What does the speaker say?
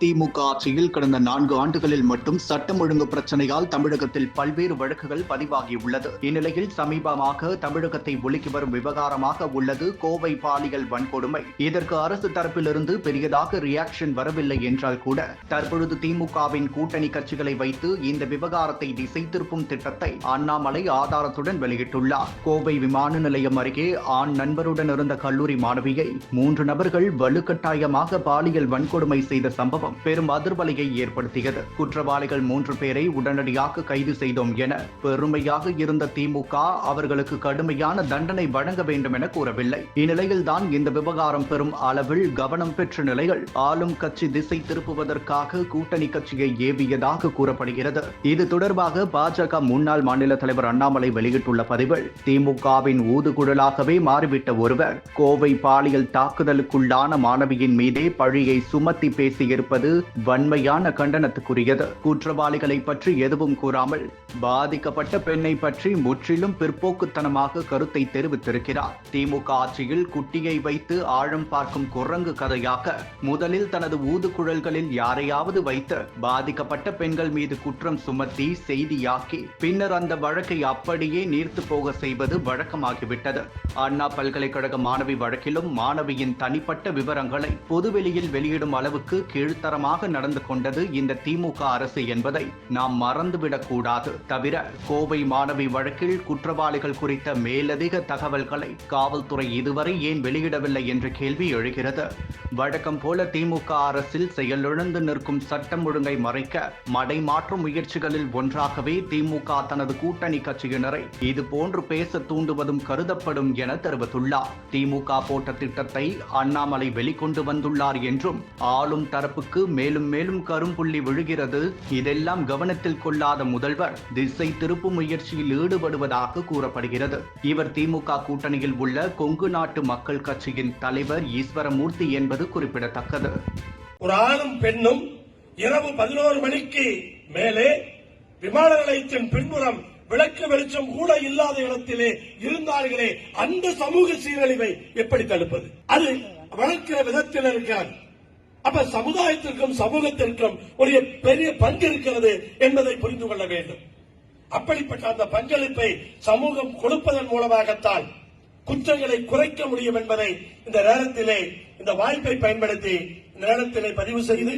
திமுக ஆட்சியில் கடந்த நான்கு ஆண்டுகளில் மட்டும் சட்டம் ஒழுங்கு பிரச்சனையால் தமிழகத்தில் பல்வேறு வழக்குகள் பதிவாகியுள்ளது. இந்நிலையில் சமீபமாக தமிழகத்தை ஒலுக்கி வரும் விவகாரமாக உள்ளது கோவை பாலியல் வன்கொடுமை. இதற்கு அரசு தரப்பிலிருந்து பெரியதாக ரியாக்ஷன் வரவில்லை என்றால் கூட தற்பொழுது திமுகவின் கூட்டணி கட்சிகளை வைத்து இந்த விவகாரத்தை திசை திருப்பும் திட்டத்தை அண்ணாமலை ஆதாரத்துடன் வெளியிட்டுள்ளார். கோவை விமான நிலையம் அருகே ஆண் நண்பருடன் இருந்த கல்லூரி மாணவியை மூன்று நபர்கள் வலுக்கட்டாயமாக பாலியல் வன்கொடுமை செய்த சம்பவம் பெரும் அதிர்வலையை ஏற்படுத்தியது. குற்றவாளிகள் மூன்று பேரை உடனடியாக கைது செய்தோம் என பெருமையாக இருந்த திமுக அவர்களுக்கு கடுமையான தண்டனை வழங்க வேண்டும் என கூறவில்லை. இந்நிலையில்தான் இந்த விவகாரம் பெரும் அளவில் கவனம் பெற்ற நிலையில் ஆளும் கட்சி திசை திருப்புவதற்காக கூட்டணி கட்சியை ஏவியதாக கூறப்படுகிறது. இது தொடர்பாக பாஜக முன்னாள் மாநில தலைவர் அண்ணாமலை வெளியிட்டுள்ள பதிவில் திமுகவின் ஊதுகுழலாகவே மாறிவிட்ட ஒருவர் கோவை பாலியல் தாக்குதலுக்குள்ளான மாணவியின் மீதே பழியை சுமத்தி பேசியிருப்பது வன்மையான கண்டனத்துக்குரியது. குற்றவாளிகளை பற்றி எதுவும் கூறாமல் பாதிக்கப்பட்ட பெண்ணை பற்றி முற்றிலும் பிற்போக்குத்தனமாக கருத்தை தெரிவித்திருக்கிறார். திமுக ஆட்சியில் குட்டியை வைத்து ஆழம் பார்க்கும் குரங்கு கதையாக முதலில் தனது ஊதுகுழல்களில் யாரையாவது வைத்து பாதிக்கப்பட்ட பெண்கள் மீது குற்றம் சுமத்தி செய்தியாக்கி பின்னர் அந்த வழக்கை அப்படியே நீர்த்து போக செய்வது வழக்கமாகிவிட்டது. அண்ணா பல்கலைக்கழக மாணவி வழக்கிலும் மாணவியின் தனிப்பட்ட விவரங்களை பொதுவெளியில் வெளியிடும் அளவுக்கு கீழ்த்த கீழ்த்தரமாக நடந்து கொண்டது இந்த திமுக அரசு என்பதை நாம் மறந்துவிடக் கூடாது தவிர கோவை மாணவி வழக்கில் குற்றவாளிகள் குறித்த மேலதிக தகவல்களை காவல்துறை இதுவரை ஏன் வெளியிடவில்லை என்ற கேள்வி எழுகிறது. வழக்கம் போல திமுக அரசில் செயலிழந்து நிற்கும் சட்டம் ஒழுங்கை மறைக்க மடைமாற்றும் முயற்சிகளில் ஒன்றாகவே திமுக தனது கூட்டணி கட்சியினரை இது போன்று பேச தூண்டுவதும் கருதப்படும் என தெரிவித்துள்ளார். திமுக போட்ட திட்டத்தை அண்ணாமலை வெளிக்கொண்டு வந்துள்ளார் என்றும் ஆளும் தரப்புக்கு மேலும் மேலும் கரும்புள்ளி விழுகிறது. இதெல்லாம் கவனத்தில் கொள்ளாத முதல்வர் திசை திருப்பும் முயற்சியில் ஈடுபடுவதாக கூறப்படுகிறது. இவர் திமுக கூட்டணியில் உள்ள கொங்கு நாட்டு மக்கள் கட்சியின் தலைவர் ஈஸ்வரமூர்த்தி என்பது குறிப்பிடத்தக்கது. ஒரு ஆணும் பெண்ணும் இரவு பதினோரு மணிக்கு மேலே விமான நிலையத்தின் பின்புறம் விளக்கு வெளிச்சம் கூட இல்லாத இடத்திலே இருந்தார்களே அந்த சமூக சீரழிவை எப்படி தடுப்பது? அது வளர்க்கிற விதத்தில் இருக்கிறார். அப்ப சமுதாயத்திற்கும் சமூகத்திற்கும் ஒரு பெரிய பங்கு இருக்கிறது என்பதை புரிந்து கொள்ள வேண்டும். அப்படிப்பட்ட அந்த பங்களிப்பை சமூகம் கொடுப்பதன் மூலமாகத்தான் குற்றங்களை குறைக்க முடியும் என்பதை இந்த நேரத்திலே இந்த வாய்ப்பை பயன்படுத்தி இந்த நேரத்திலே பதிவு செய்து